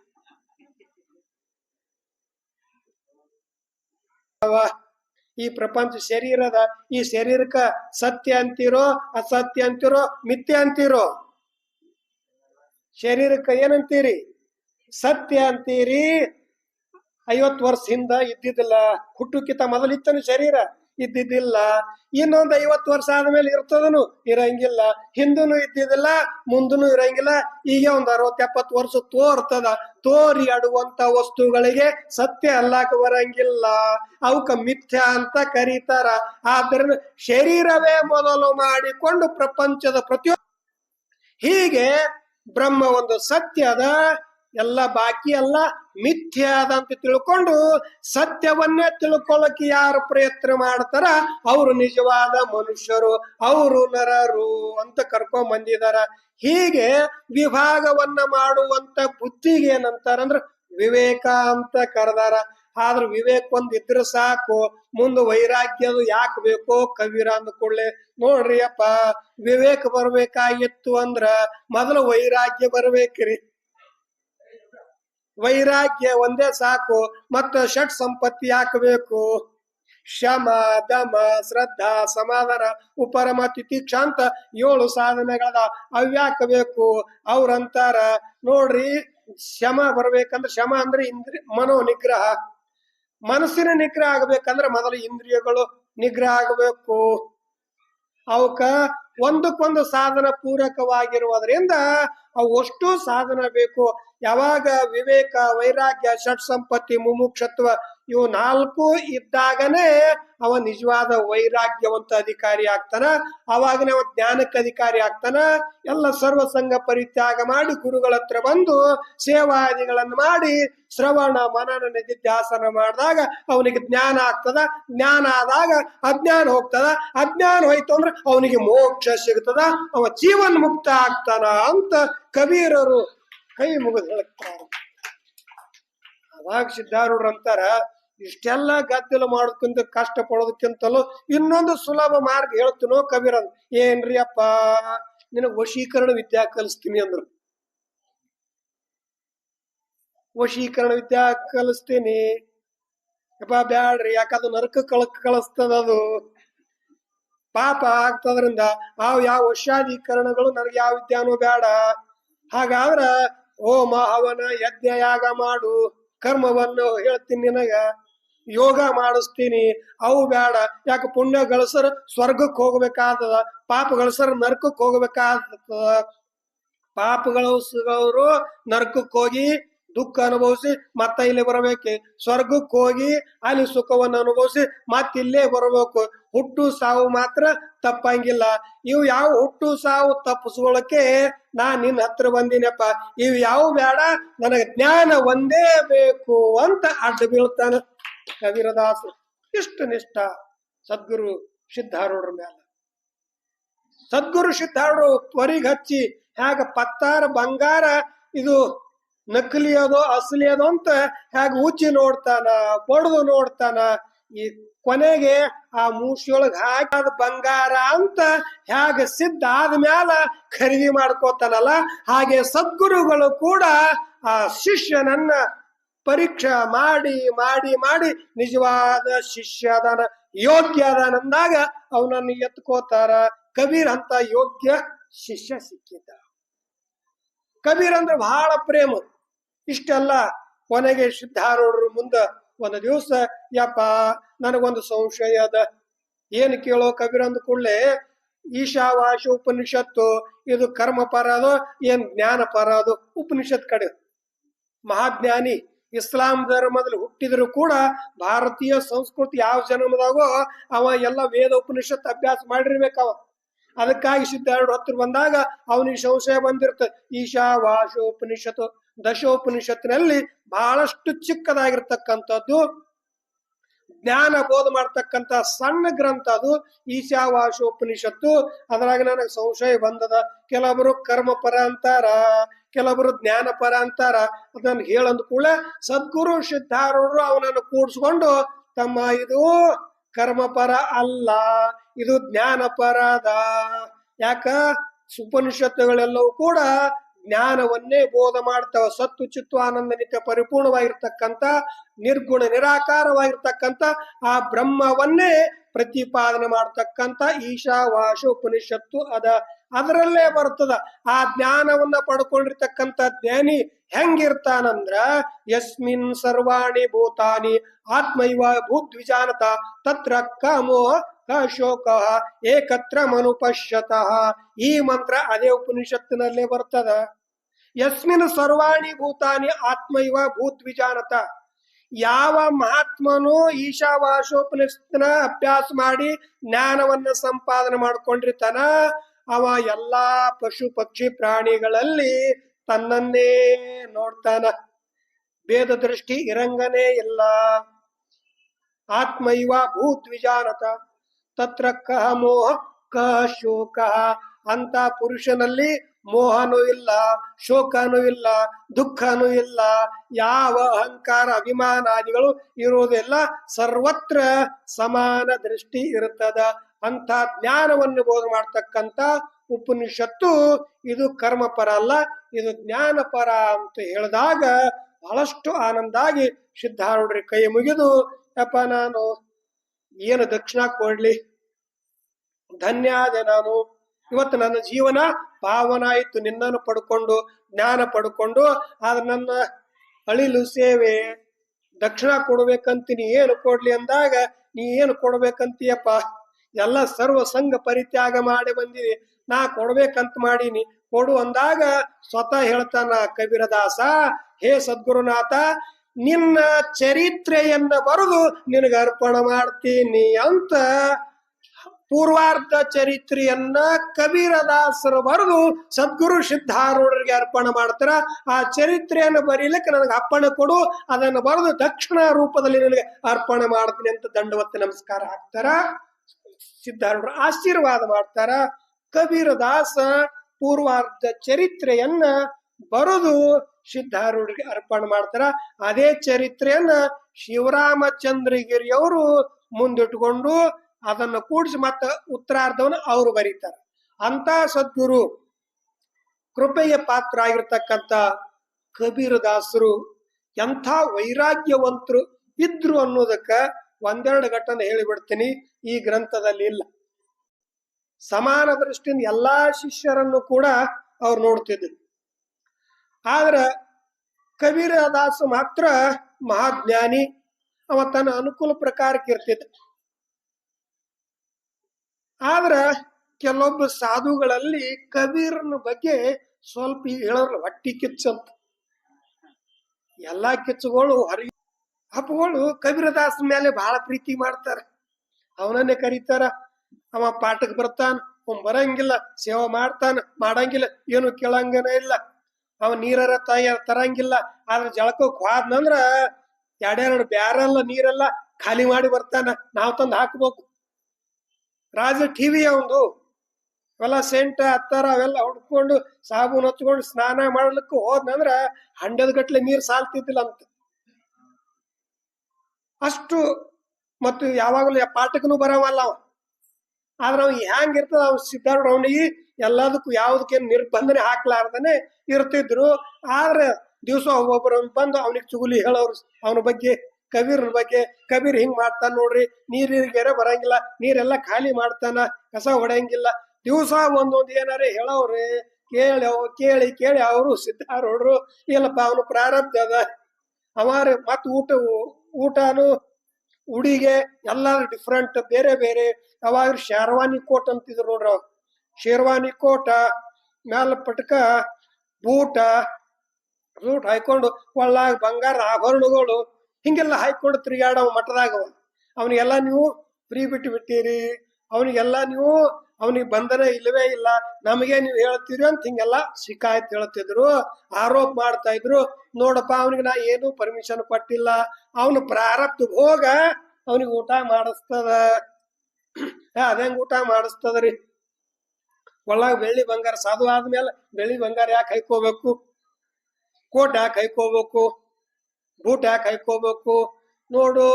ಈ ಪ್ರಪಂಚ ಶರೀರದ ಈ ಶರೀರಕ್ಕ ಸತ್ಯ ಅಂತೀರೋ, ಅಸತ್ಯ ಅಂತೀರೋ, ಮಿಥ್ಯ ಅಂತೀರೋ? ಶರೀರಕ್ಕ ಏನಂತೀರಿ? ಸತ್ಯ ಅಂತೀರಿ. ಐವತ್ ವರ್ಷ ಹಿಂದ ಇದ್ದಿದ್ದಿಲ್ಲ. ಹುಟ್ಟುಕಿತ ಮೊದಲಿತ್ತನು ಶರೀರ. ಇದ್ದಿದ್ದಿಲ್ಲ. ಇನ್ನೊಂದು ಐವತ್ತು ವರ್ಷ ಆದ್ಮೇಲೆ ಇರ್ತದನು, ಇರಂಗಿಲ್ಲ. ಹಿಂದೂನು ಇದ್ದಿದ್ದಿಲ್ಲ, ಮುಂದನು ಇರಂಗಿಲ್ಲ. ಈಗ ಒಂದು ಅರವತ್ ಎಪ್ಪತ್ ವರ್ಷ ತೋರ್ತದ. ತೋರಿ ಅಡುವಂತ ವಸ್ತುಗಳಿಗೆ ಸತ್ಯ ಅಲ್ಲಾಕ ಬರಂಗಿಲ್ಲ. ಅವಕ್ಕ ಮಿಥ್ಯ ಅಂತ ಕರೀತಾರ. ಆದ್ರಿಂದ ಶರೀರವೇ ಮೊದಲು ಮಾಡಿಕೊಂಡು ಪ್ರಪಂಚದ ಪ್ರತಿಯೊಂದು ಹೀಗೆ ಬ್ರಹ್ಮ ಒಂದು ಸತ್ಯದ ಎಲ್ಲ ಬಾಕಿ ಎಲ್ಲ ಮಿಥ್ಯ ಅಂತ ತಿಳ್ಕೊಂಡು ಸತ್ಯವನ್ನೇ ತಿಳ್ಕೊಳ್ಳಕ್ಕೆ ಯಾರು ಪ್ರಯತ್ನ ಮಾಡ್ತಾರ? ಅವರು ನಿಜವಾದ ಮನುಷ್ಯರು, ಅವರು ನರರು ಅಂತ ಕರ್ಕೊಂಡ್ ಬಂದಿದಾರ. ಹೀಗೆ ವಿಭಾಗವನ್ನ ಮಾಡುವಂತ ಬುದ್ಧಿಗೆ ಏನಂತಾರಂದ್ರ ವಿವೇಕ ಅಂತ ಕರೆದಾರ. ಆದ್ರ ವಿವೇಕ ಒಂದ್ ಇದ್ರ ಸಾಕು, ಮುಂದೆ ವೈರಾಗ್ಯದು ಯಾಕೆ ಬೇಕೋ ಕವಿರ ಅಂದ್ಕೊಳ್ಳೆ. ನೋಡ್ರಿ ಅಪ್ಪ ವಿವೇಕ ಬರ್ಬೇಕಾಗಿತ್ತು ಅಂದ್ರ ಮೊದಲು ವೈರಾಗ್ಯ ಬರ್ಬೇಕ್ರಿ. ವೈರಾಗ್ಯ ಒಂದೇ ಸಾಕು, ಮತ್ತ ಷಟ್ ಸಂಪತ್ತಿ ಹಾಕಬೇಕು ಶಮ ದಮ, ಶ್ರದ್ಧಾ, ಸಮಾಧಾನ, ಉಪರಮ ತಿತಿಕ್ಷ ಕ್ಷಾಂತ ಏಳು ಸಾಧನೆಗಳದ ಅವ್ಯಾಕಬೇಕು ಅವ್ರಂತಾರ ನೋಡ್ರಿ ಶಮ ಬರ್ಬೇಕಂದ್ರೆ ಶಮ ಅಂದ್ರೆ ಇಂದ್ರಿ ಮನೋ ನಿಗ್ರಹ ಮನಸ್ಸಿನ ನಿಗ್ರಹ ಆಗ್ಬೇಕಂದ್ರೆ ಮೊದಲು ಇಂದ್ರಿಯಗಳು ನಿಗ್ರಹ ಆಗಬೇಕು. ಅವಕ್ಕ ಒಂದಕ್ಕೊಂದು ಸಾಧನ ಪೂರಕವಾಗಿರುವುದರಿಂದ ಅವು ಅಷ್ಟು ಸಾಧನ ಬೇಕು. ಯಾವಾಗ ವಿವೇಕ, ವೈರಾಗ್ಯ, ಷಟ್ ಸಂಪತ್ತಿ, ಮುಮುಕ್ಷತ್ವ ಇವು ನಾಲ್ಕು ಇದ್ದಾಗನೇ ಅವ ನಿಜವಾದ ವೈರಾಗ್ಯವಂತ ಅಧಿಕಾರಿ ಆಗ್ತಾನ. ಅವಾಗನೇ ಅವ ಜ್ಞಾನಕ್ಕೆ ಅಧಿಕಾರಿ ಆಗ್ತಾನ. ಎಲ್ಲ ಸರ್ವ ಸಂಘ ಪರಿತ್ಯಾಗ ಮಾಡಿ ಗುರುಗಳ ಹತ್ರ ಬಂದು ಸೇವಾದಿಗಳನ್ನು ಮಾಡಿ ಶ್ರವಣ, ಮನನ, ನಿಧಿಧ್ಯಾಸನ ಮಾಡಿದಾಗ ಅವನಿಗೆ ಜ್ಞಾನ ಆಗ್ತದ. ಜ್ಞಾನ ಆದಾಗ ಅಜ್ಞಾನ ಹೋಗ್ತದ. ಅಜ್ಞಾನ ಹೋಯ್ತು ಅಂದ್ರೆ ಅವನಿಗೆ ಮೋಕ್ಷ ಸಿಗ್ತದ? ಅವ ಜೀವನ್ ಮುಕ್ತ ಆಗ್ತಾನ ಅಂತ ಕಬೀರರು ಕೈ ಮುಗಿದು ಹೇಳ್ತಾರ ಅವಾಗ ಸಿದ್ಧಾರೂಢರು ಅಂತಾರ, ಇಷ್ಟೆಲ್ಲ ಗದ್ದಲ ಮಾಡೋದಕ್ಕಿಂತ ಕಷ್ಟ ಪಡೋದಕ್ಕಿಂತಲೂ ಇನ್ನೊಂದು ಸುಲಭ ಮಾರ್ಗ ಹೇಳ್ತೀನೋ ಕಬೀರ. ಏನ್ರಿ ಅಪ್ಪ, ನಿನಗ ವಶೀಕರಣ ವಿದ್ಯಾ ಕಲಿಸ್ತೀನಿ ಅಂದ್ರು. ವಶೀಕರಣ ವಿದ್ಯಾ ಕಲಿಸ್ತೀನಿ. ಅಪ್ಪ ಬ್ಯಾಡ್ರಿ ಯಾಕದು ನರಕ ಕಳಕ್ ಕಳಿಸ್ತದ ಅದು ಪಾಪ ಆಗ್ತದ್ರಿಂದ ಆ ಯಾವ ವಶಾಧೀಕರಣಗಳು ನನಗೆ ಯಾವ ವಿದ್ಯಾನೂ ಬೇಡ. ಹಾಗಾದ್ರ ಹೋಮ ಹವನ ಯಜ್ಞ ಯಾಗ ಮಾಡು, ಕರ್ಮವನ್ನು ಹೇಳ್ತೀನಿ ನಿನಗ. ಯೋಗ ಮಾಡಿಸ್ತೀನಿ, ಅವು ಬೇಡ. ಯಾಕೆ ಪುಣ್ಯ ಗಳಿಸರ ಸ್ವರ್ಗಕ್ಕೆ ಹೋಗ್ಬೇಕಾಗ್ತದ ಪಾಪ ಗಳಿಸರ ನರ್ಕಕ್ಕೆ ಹೋಗ್ಬೇಕಾಗ್ತದ. ಪಾಪಗಳು ಗಳಿಸೋರು ನರ್ಕಕ್ಕೆ ಹೋಗಿ ದುಃಖ ಅನುಭವಿಸಿ ಮತ್ತ ಇಲ್ಲಿ ಬರಬೇಕು. ಸ್ವರ್ಗಕ್ಕೆ ಹೋಗಿ ಅಲ್ಲಿ ಸುಖವನ್ನು ಅನುಭವಿಸಿ ಮತ್ತಿಲ್ಲೇ ಬರಬೇಕು. ಹುಟ್ಟು ಸಾವು ಮಾತ್ರ ತಪ್ಪಂಗಿಲ್ಲ. ಇವು ಯಾವ ಹುಟ್ಟು ಸಾವು ತಪ್ಪಿಸ್ಕೊಳಕ್ಕೆ ನಾ ನಿನ್ನ ಹತ್ರ ಬಂದಿನಪ್ಪ. ಇವು ಯಾವ ಬೇಡ, ನನಗೆ ಜ್ಞಾನ ಒಂದೇ ಬೇಕು ಅಂತ ಅಡ್ಡ ಬೀಳ್ತಾನ ಕವಿರದಾಸ ಇಷ್ಟು ನಿಷ್ಠ ಸದ್ಗುರು ಸಿದ್ಧಾರೂಢರ ಮೇಲೆ ಸದ್ಗುರು ಸಿದ್ಧಾರೂಢರು ತ್ವರಿಗ್ ಹಚ್ಚಿ ಹೇಗ ಪತ್ತಾರ ಬಂಗಾರ ಇದು ನಕಲಿ ಅದೋ, ಅಸಲಿ ಅದೋ ಅಂತ ಹೇಗೆ ಉಜ್ಜಿ ನೋಡ್ತಾನ, ಬಡ್ದು ನೋಡ್ತಾನ, ಈ ಕೊನೆಗೆ ಆ ಮೂಸಿಯೊಳಗ ಹಾಕಾದ ಬಂಗಾರ ಅಂತ ಹ್ಯಾಗ ಸಿದ್ಧ ಆದ್ಮ್ಯಾಲ ಖರೀದಿ ಮಾಡ್ಕೋತಾನಲ್ಲ, ಹಾಗೆ ಸದ್ಗುರುಗಳು ಕೂಡ ಆ ಶಿಷ್ಯನನ್ನ ಪರೀಕ್ಷೆ ಮಾಡಿ ಮಾಡಿ ಮಾಡಿ ನಿಜವಾದ ಶಿಷ್ಯ ಅದಾನ, ಯೋಗ್ಯ ಅದಾನಂದಾಗ ಅವನನ್ನು ಎತ್ಕೋತಾರ. ಕಬೀರ್ ಅಂತ ಯೋಗ್ಯ ಶಿಷ್ಯ ಸಿಕ್ಕಿದ್ದ. ಕಬೀರ್ ಅಂದ್ರೆ ಬಹಳ ಪ್ರೇಮ. ಇಷ್ಟೆಲ್ಲ ಕೊನೆಗೆ ಸಿದ್ಧಾರೂಢರು ಮುಂದ ಒಂದು ದಿವಸ, ಯಪ್ಪ, ನನಗೊಂದು ಸಂಶಯ ಅದ. ಏನು ಕೇಳೋ ಕಬೀರ್ ಅಂದ ಕೂಡಲೇ ಈಶಾವಾಶ ಉಪನಿಷತ್ತು, ಇದು ಕರ್ಮ ಪರಾದು ಏನ್ ಜ್ಞಾನ ಪರಾದು ಉಪನಿಷತ್ ಕಡೆ. ಮಹಾಜ್ಞಾನಿ, ಇಸ್ಲಾಂ ಧರ್ಮದಲ್ಲಿ ಹುಟ್ಟಿದ್ರು ಕೂಡ ಭಾರತೀಯ ಸಂಸ್ಕೃತಿ ಯಾವ ಜನ್ಮದಾಗೋ ಅವ ಎಲ್ಲ ವೇದ ಉಪನಿಷತ್ ಅಭ್ಯಾಸ ಮಾಡಿರ್ಬೇಕವ ಅದಕ್ಕಾಗಿ ಸಿದ್ಧಾರೂಢ ಹತ್ರ ಬಂದಾಗ ಅವನಿಗೆ ಸಂಶಯ ಬಂದಿರ್ತದೆ ಈಶಾವಾಶೋಪನಿಷತ್ತು ದಶೋಪನಿಷತ್ತಿನಲ್ಲಿ ಬಹಳಷ್ಟು ಚಿಕ್ಕದಾಗಿರ್ತಕ್ಕಂಥದ್ದು. ಜ್ಞಾನ ಬೋಧ ಮಾಡ್ತಕ್ಕಂತ ಸಣ್ಣ ಗ್ರಂಥ ಅದು, ಈಶಾವಾಶೋಪನಿಷತ್ತು. ಅದ್ರಾಗ ನನಗೆ ಸಂಶಯ ಬಂದದ. ಕೆಲವರು ಕರ್ಮ ಪರ ಅಂತಾರ, ಕೆಲವರು ಜ್ಞಾನ ಪರ ಅಂತಾರ. ಅದನ್ನು ಹೇಳಂದ ಕೂಡ ಸದ್ಗುರು ಸಿದ್ಧಾರೂಢರು ಅವನನ್ನು ಕೂಡಿಸ್ಕೊಂಡು, ತಮ್ಮ ಇದು ಕರ್ಮಪರ ಅಲ್ಲ, ಇದು ಜ್ಞಾನ ಪರದ ಯಾಕ? ಉಪನಿಷತ್ತುಗಳೆಲ್ಲವೂ ಕೂಡ ಜ್ಞಾನವನ್ನೇ ಬೋಧ ಮಾಡ್ತಾವ ಸತ್ತು ಚಿತ್ತು ಆನಂದ ನಿತ್ಯ ಪರಿಪೂರ್ಣವಾಗಿರ್ತಕ್ಕಂಥ, ನಿರ್ಗುಣ ನಿರಾಕಾರವಾಗಿರ್ತಕ್ಕಂಥ, ಆ ಬ್ರಹ್ಮವನ್ನೇ ಪ್ರತಿಪಾದನೆ ಮಾಡ್ತಕ್ಕಂಥ ಈಶಾವಾಶ ಉಪನಿಷತ್ತು ಅದ. ಅದರಲ್ಲೇ ಬರ್ತದ. ಆ ಜ್ಞಾನವನ್ನ ಪಡ್ಕೊಂಡಿರ್ತಕ್ಕಂಥ ಜ್ಞಾನಿ ಹೆಂಗಿರ್ತಾನಂದ್ರ, ಯಸ್ಮಿನ್ ಸರ್ವಾಣಿ ಭೂತಾನಿ ಆತ್ಮೈವ ಭೂದ್ವಿಜಾನತ ತತ್ರ ಕಾಮೋ ಶೋಕ ಏಕತ್ರ ಮನುಪಶ್ಯತಃ. ಈ ಮಂತ್ರ ಅದೇ ಉಪನಿಷತ್ತಿನಲ್ಲೇ ಬರ್ತದ. ಯಸ್ಮಿನ್ ಸರ್ವಾಣಿ ಭೂತಾನಿ ಆತ್ಮ ಆತ್ಮೈವ ಭೂತ್ವಿಜಾನತ ಯಾವ ಮಹಾತ್ಮನು ಈಶಾವಾಶೋಪನಿಷತ್ನ ಅಭ್ಯಾಸ ಮಾಡಿ ಜ್ಞಾನವನ್ನ ಸಂಪಾದನೆ ಮಾಡಿಕೊಂಡಿರ್ತಾನ, ಅವ ಎಲ್ಲಾ ಪಶು ಪಕ್ಷಿ ಪ್ರಾಣಿಗಳಲ್ಲಿ ತನ್ನನ್ನೇ ನೋಡ್ತಾನ. ಭೇದ ದೃಷ್ಟಿ ಇರಂಗನೇ ಇಲ್ಲ ಆತ್ಮೈವ ಭೂತ್ವಿಜಾನತ ತತ್ರ ಕಹ ಮೋಹ ಕಹ ಶೋಕ. ಅಂತ ಪುರುಷನಲ್ಲಿ ಮೋಹನೂ ಇಲ್ಲ, ಶೋಕನೂ ಇಲ್ಲ, ದುಃಖನೂ ಇಲ್ಲ, ಯಾವ ಅಹಂಕಾರ, ಅಭಿಮಾನಾದಿಗಳು ಇರುವುದಿಲ್ಲ. ಸರ್ವತ್ರ ಸಮಾನ ದೃಷ್ಟಿ ಇರುತ್ತದ. ಅಂತ ಜ್ಞಾನವನ್ನು ಬೋಧ ಮಾಡ್ತಕ್ಕಂತ ಉಪನಿಷತ್ತು ಇದು ಕರ್ಮಪರ ಅಲ್ಲ, ಇದು ಜ್ಞಾನಪರ ಅಂತ ಹೇಳಿದಾಗ ಬಹಳಷ್ಟು ಆನಂದಾಗಿ ಸಿದ್ಧಾರೂಢರಿ ಕೈ ಮುಗಿದು, ಯಪ್ಪ ನಾನು ಏನು ದಕ್ಷಿಣ ಕೊಡ್ಲಿ ಧನ್ಯಾದೆ ನಾನು. ಇವತ್ತು ನನ್ನ ಜೀವನ ಪಾವನ ಆಯಿತು ನಿನ್ನನ್ನು ಪಡ್ಕೊಂಡು, ಜ್ಞಾನ ಪಡ್ಕೊಂಡು, ಆದ್ರೆ ನನ್ನ ಅಳಿಲು ಸೇವೆ ದಕ್ಷಿಣ ಕೊಡ್ಬೇಕಂತೀನಿ. ಏನು ಕೊಡ್ಲಿ ಅಂದಾಗ, ನೀ ಏನು ಕೊಡ್ಬೇಕಂತೀಯಪ್ಪ? ಎಲ್ಲ ಸರ್ವ ಸಂಘ ಪರಿತ್ಯಾಗ ಮಾಡಿ ಬಂದಿರಿ ನಾ ಕೊಡ್ಬೇಕಂತ ಮಾಡೀನಿ. ಕೊಡು ಅಂದಾಗ ಸ್ವತಃ ಹೇಳ್ತಾನ ಕಬೀರದಾಸ, ಹೇ ಸದ್ಗುರುನಾಥ, ನಿನ್ನ ಚರಿತ್ರೆಯನ್ನ ಬರೆದು ನಿನಗೆ ಅರ್ಪಣ ಮಾಡ್ತೀನಿ ಅಂತ ಪೂರ್ವಾರ್ಧ ಚರಿತ್ರೆಯನ್ನ ಕಬೀರದಾಸರು ಬರೆದು ಸದ್ಗುರು ಸಿದ್ಧಾರೂಢರಿಗೆ ಅರ್ಪಣ ಮಾಡ್ತಾರ. ಆ ಚರಿತ್ರೆಯನ್ನು ಬರೀಲಿಕ್ಕೆ ನನಗೆ ಅಪ್ಪಣೆ ಕೊಡು, ಅದನ್ನು ಬರೆದು ದಕ್ಷಿಣ ರೂಪದಲ್ಲಿ ನನಗೆ ಅರ್ಪಣೆ ಮಾಡ್ತೀನಿ ಅಂತ ದಂಡವತ್ತ ನಮಸ್ಕಾರ ಹಾಕ್ತಾರ. ಸಿದ್ಧಾರೂಢರು ಆಶೀರ್ವಾದ ಮಾಡ್ತಾರ. ಕಬೀರದಾಸ ಪೂರ್ವಾರ್ಧ ಚರಿತ್ರೆಯನ್ನ ಬರೆದು ಸಿದ್ಧಾರೂಢರಿಗೆ ಅರ್ಪಣೆ ಮಾಡ್ತಾರ. ಅದೇ ಚರಿತ್ರೆಯನ್ನ ಶಿವರಾಮಚಂದ್ರಗಿರಿಯವರು ಮುಂದಿಟ್ಟುಕೊಂಡು ಅದನ್ನ ಕೂಡಿಸಿ ಮತ್ತ ಉತ್ತರಾರ್ಧವನ್ನು ಅವರು ಬರೀತಾರೆ. ಅಂತ ಸದ್ಗುರು ಕೃಪೆಯ ಪಾತ್ರ ಆಗಿರ್ತಕ್ಕಂಥ ಕಬೀರದಾಸರು ಎಂಥ ವೈರಾಗ್ಯವಂತರು ಇದ್ರು ಅನ್ನೋದಕ್ಕ ಒಂದೆರಡು ಘಟನೆ ಹೇಳಿಬಿಡ್ತೀನಿ. ಈ ಗ್ರಂಥದಲ್ಲಿ ಇಲ್ಲ. ಸಮಾನ ದೃಷ್ಟಿಯಿಂದ ಎಲ್ಲಾ ಶಿಷ್ಯರನ್ನು ಕೂಡ ಅವ್ರು ನೋಡ್ತಿದ್ರು. ಆದ್ರ ಕಬೀರದಾಸ ಮಾತ್ರ ಮಹಾಜ್ಞಾನಿ. ಅವ ತನ್ನ ಅನುಕೂಲ ಪ್ರಕಾರಕ್ಕೆ ಇರ್ತಿದ್ದ. ಆದ್ರ ಕೆಲವೊಬ್ಬ ಸಾಧುಗಳಲ್ಲಿ ಕಬೀರನ ಬಗ್ಗೆ ಸ್ವಲ್ಪ ಹೇಳೋಲ್ಲ ಹೊಟ್ಟಿ ಕಿಚ್ಚಂತ. ಎಲ್ಲಾ ಕಿಚ್ಚುಗಳು ಹೊರಗೆ ಅಪ್ಪಗಳು ಕಬೀರದಾಸ್ ಮೇಲೆ ಬಹಳ ಪ್ರೀತಿ ಮಾಡ್ತಾರ. ಅವನನ್ನೇ ಕರೀತಾರ. ಅವ ಪಾಠಕ್ ಬರ್ತಾನ ಅವ್ನ್ ಬರಂಗಿಲ್ಲ, ಸೇವೆ ಮಾಡ್ತಾನ, ಮಾಡಂಗಿಲ್ಲ, ಏನು ಕೇಳಂಗನ ಇಲ್ಲ. ಅವ ನೀರರ ತಾಯ ತರಂಗಿಲ್ಲ, ಆದ್ರೆ ಜಳಕಕ್ ಹೋದ್ನಂದ್ರ ಎರಡೆರಡು ಬ್ಯಾರಲ್ಲ ನೀರೆಲ್ಲ ಖಾಲಿ ಮಾಡಿ ಬರ್ತಾನ. ನಾವ್ ತಂದು ಹಾಕ್ಬೇಕು. ರಾಜ ಟಿವಿ ಅವನು ಅವೆಲ್ಲ ಸೆಂಟ್, ಹತ್ತಾರ ಅವೆಲ್ಲ ಹುಡ್ಕೊಂಡು ಸಾಬೂನ್ ಹಚ್ಕೊಂಡು ಸ್ನಾನ ಮಾಡ್ಲಿಕ್ಕೆ ಹೋದ್ನಂದ್ರ ಹಂಡದ ಗಟ್ಲೆ ನೀರು ಸಾಲ್ತಿದ್ದಿಲ್ಲ ಅಂತ. ಅಷ್ಟು ಮತ್ತು ಯಾವಾಗಲೂ ಪಾಠಕ್ಕೂ ಬರವಲ್ಲ ಅವ. ಆದ್ರೆ ಅವ್ ಹ್ಯಾಂಗ್ ಇರ್ತದ? ಅವ್ ಸಿದ್ಧಾರ್ಥ ಅವನಿಗೆ ಎಲ್ಲದಕ್ಕೂ ಯಾವ್ದಕ್ಕೇನು ನಿರ್ಬಂಧನೆ ಹಾಕ್ಲಾರ್ದನೆ ಇರ್ತಿದ್ರು. ಆದ್ರೆ ದಿವಸ ಒಬ್ಬೊಬ್ಬರು ಬಂದು ಅವನಿಗೆ ಚುಗುಲಿ ಹೇಳೋರು, ಅವನ ಬಗ್ಗೆ ಕಬೀರ್ನ ಬಗ್ಗೆ, ಕಬೀರ್ ಹಿಂಗ್ ಮಾಡ್ತಾನ ನೋಡ್ರಿ ನೀರಿಗೆರೆ ಬರಂಗಿಲ್ಲ, ನೀರೆಲ್ಲ ಖಾಲಿ ಮಾಡ್ತಾನ, ಕಸ ಹೊಡೆಯಂಗಿಲ್ಲ. ದಿವಸ ಒಂದೊಂದು ಏನಾರ ಹೇಳವ್ರಿ, ಕೇಳಿ ಕೇಳಿ ಕೇಳಿ ಅವರು ಸಿದ್ಧಾರೋಡ್ರು ಇಲ್ಲಪ್ಪ, ಅವನು ಪ್ರಾರಬ್ಧ ಅದ. ಅವಾರ ಮತ್ ಊಟ, ಊಟನು, ಉಡಿಗೆ ಎಲ್ಲ ಡಿಫ್ರೆಂಟ್ ಬೇರೆ ಬೇರೆ. ಅವಾಗ ಶೇರ್ವಾನಿ ಕೋಟ್ ಅಂತಿದ್ರು ನೋಡ್ರಿ ಅವ್ರು ಶೇರ್ವಾನಿ ಕೋಟ, ಮ್ಯಾಲ ಪಟ್ಕ, ಬೂಟ ಬೂಟ್ ಹಾಕೊಂಡು ಒಳ್ಳಾಗ ಬಂಗಾರ ಆಭರಣಗಳು. ಹಿಂಗೆಲ್ಲ ತಿರುಗಾಡವ ಮಠದಾಗ ಅವ ಅವನಿಗೆಲ್ಲ ನೀವು ಫ್ರೀ ಬಿಟ್ಟು ಬಿಟ್ಟಿರಿ. ಅವನಿಗೆಲ್ಲ ನೀವು ಅವನಿಗೆ ಬಂಧನ ಇಲ್ಲವೇ ಇಲ್ಲ. ನಮಗೆ ನೀವು ಹೇಳ್ತೀರಿ ಅಂತ ಹಿಂಗೆಲ್ಲ ಶಿಕಾಯತ್ ಹೇಳ್ತಿದ್ರು. ಆರೋಪ ಮಾಡ್ತಾ ಇದ್ರು. ನೋಡಪ್ಪ, ಅವನಿಗೆ ನಾ ಏನು ಪರ್ಮಿಷನ್ ಕೊಟ್ಟಿಲ್ಲ. ಅವನು ಪ್ರಾರಬ್ಧ ಹೋಗ ಅವನಿಗೆ ಊಟ ಮಾಡಿಸ್ತದ. ಅದಂಗ ಊಟ ಮಾಡಿಸ್ತದ್ರಿ ಒಳಗ ಬೆಳ್ಳಿ ಬಂಗಾರ, ಸಾಧು ಆದ್ಮೇಲೆ ಬೆಳ್ಳಿ ಬಂಗಾರ ಯಾಕೆ ಹೈಕೋಬೇಕು? ಕೋಟ್ ಯಾಕೆ ಹೈಕೋಬೇಕು? ಬೂಟ್ ಯಾಕೆ ಹೈಕೋಬೇಕು ನೋಡು,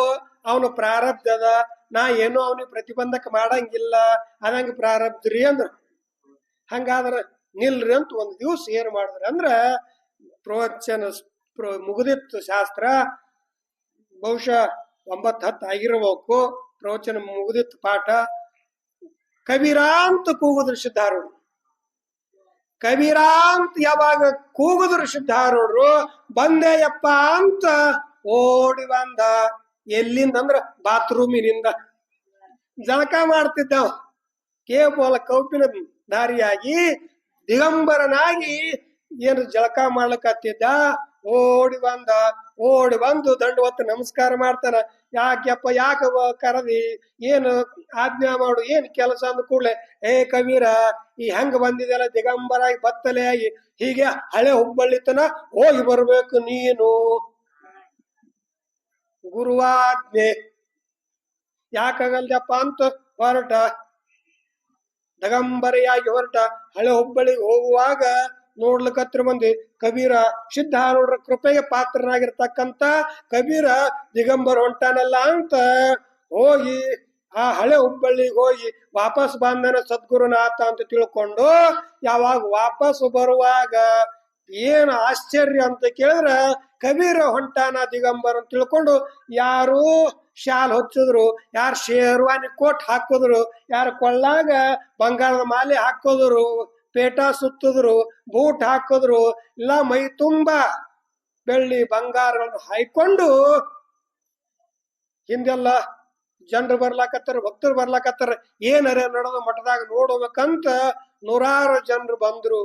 ಅವನು ಪ್ರಾರಬ್ಧದ, ನಾ ಏನು ಅವನಿಗೆ ಪ್ರತಿಬಂಧಕ ಮಾಡಂಗಿಲ್ಲ, ಅದಂಗ ಪ್ರಾರಬ್ಧ್ರಿ ಅಂದ್ರ. ಹಂಗಾದ್ರ ನಿಲ್ರಿ ಅಂತ ಒಂದ್ ದಿವಸ ಏನ್ ಮಾಡಿದ್ರ ಅಂದ್ರ, ಪ್ರವಚನ ಮುಗಿದಿತ್ತು ಶಾಸ್ತ್ರ, ಬಹುಶಃ ಒಂಬತ್ತು ಹತ್ತು ಆಗಿರ್ಬೇಕು, ಪ್ರವಚನ ಮುಗಿದಿತ್ತು ಪಾಠ. ಕಬೀರಾ ಅಂತ ಸಿದ್ಧಾರೂಢ ಸಿದ್ಧಾರೂಢರು ಕಬೀರಾ ಅಂತ ಯಾವಾಗ ಕೂಗಿದ್ರು ಸಿದ್ಧಾರೂಢರು ಬಂದೆಯಪ್ಪ ಅಂತ ಓಡಿ ಬಂದ. ಎಲ್ಲಿಂದ ಅಂದ್ರ ಬಾತ್ರೂಮಿನಿಂದ. ಜಳಕ ಮಾಡ್ತಿದ್ದವ. ಕೇವಲ ಕೌಪಿನ ದಾರಿಯಾಗಿ ದಿಗಂಬರನಾಗಿ ಏನು ಜಳಕ ಮಾಡ್ಲಿಕತ್ತಿದ್ದ? ಓಡಿ ಬಂದ, ಓಡಿ ಬಂದು ದಂಡವತ್ತ ನಮಸ್ಕಾರ ಮಾಡ್ತಾನ. ಯಾಕೆಪ್ಪ ಯಾಕ ಕರದಿ? ಏನು ಆಜ್ಞಾ ಮಾಡು, ಏನ್ ಕೆಲಸ ಅಂದ ಕೂಡ್ಲೆ, ಏ ಕವೀರ ಈ ಹೆಂಗ ಬಂದಿದೆಲ್ಲ ದಿಗಂಬರಾಗಿ ಬತ್ತಲೆ ಆಗಿ, ಹೀಗೆ ಹಳೆ ಹುಬ್ಬಳ್ಳಿತನ ಹೋಗಿ ಬರ್ಬೇಕು ನೀನು. ಗುರುವಾಜ್ಞೆ. ಯಾಕಾಗಲ್ದಪ್ಪ ಅಂತ ಹೊರಟ. ದಗಂಬರಿಯಾಗಿ ಹೊರಟ. ಹಳೆ ಹುಬ್ಬಳ್ಳಿಗೆ ಹೋಗುವಾಗ ನೋಡ್ಲಿಕ್ಕತ್ರ ಮಂದಿ. ಕಬೀರ ಸಿದ್ಧ ನೋಡ್ರ ಕೃಪೆಗೆ ಪಾತ್ರನಾಗಿರ್ತಕ್ಕಂತ ಕಬೀರ ದಿಗಂಬರ್ ಹೊಂಟಾನಲ್ಲ ಅಂತ ಹೋಗಿ ಆ ಹಳೆ ಹುಬ್ಬಳ್ಳಿಗೆ ಹೋಗಿ ವಾಪಸ್ ಬಂದನ ಸದ್ಗುರುನಾಥ ಅಂತ ತಿಳ್ಕೊಂಡು ಯಾವಾಗ ವಾಪಸ್ ಬರುವಾಗ ಏನ್ ಆಶ್ಚರ್ಯ ಅಂತ ಕೇಳಿದ್ರ ಕಬೀರ ಹೊಂಟಾನ ದಿಗಂಬರ್ ಅಂತ ತಿಳ್ಕೊಂಡು ಯಾರು ಶಾಲ್ ಹೊಚ್ಚಿದ್ರು ಯಾರು ಶೇರ್ವಾನಿ ಕೋಟ್ ಹಾಕಿದ್ರು, ಯಾರು ಕೊಳ್ಳಾಗ ಬಂಗಾರದ ಮಾಲೆ ಹಾಕೋದ್ರು ಪೇಟ ಸುತ್ತಿದ್ರು, ಬೂಟ್ ಹಾಕಿದ್ರು, ಇಲ್ಲ ಮೈ ತುಂಬಾ ಬೆಳ್ಳಿ ಬಂಗಾರಗಳನ್ನು ಹಾಯ್ಕೊಂಡು ಹಿಂದೆಲ್ಲ ಜನರು ಬರ್ಲಾಕತ್ತಾರ, ಭಕ್ತರು ಬರ್ಲಾಕತ್ತಾರ. ಏನರ ನಡೆದ ಮಠದಾಗ ನೋಡಬೇಕಂತ ನೂರಾರು ಜನರು ಬಂದ್ರು.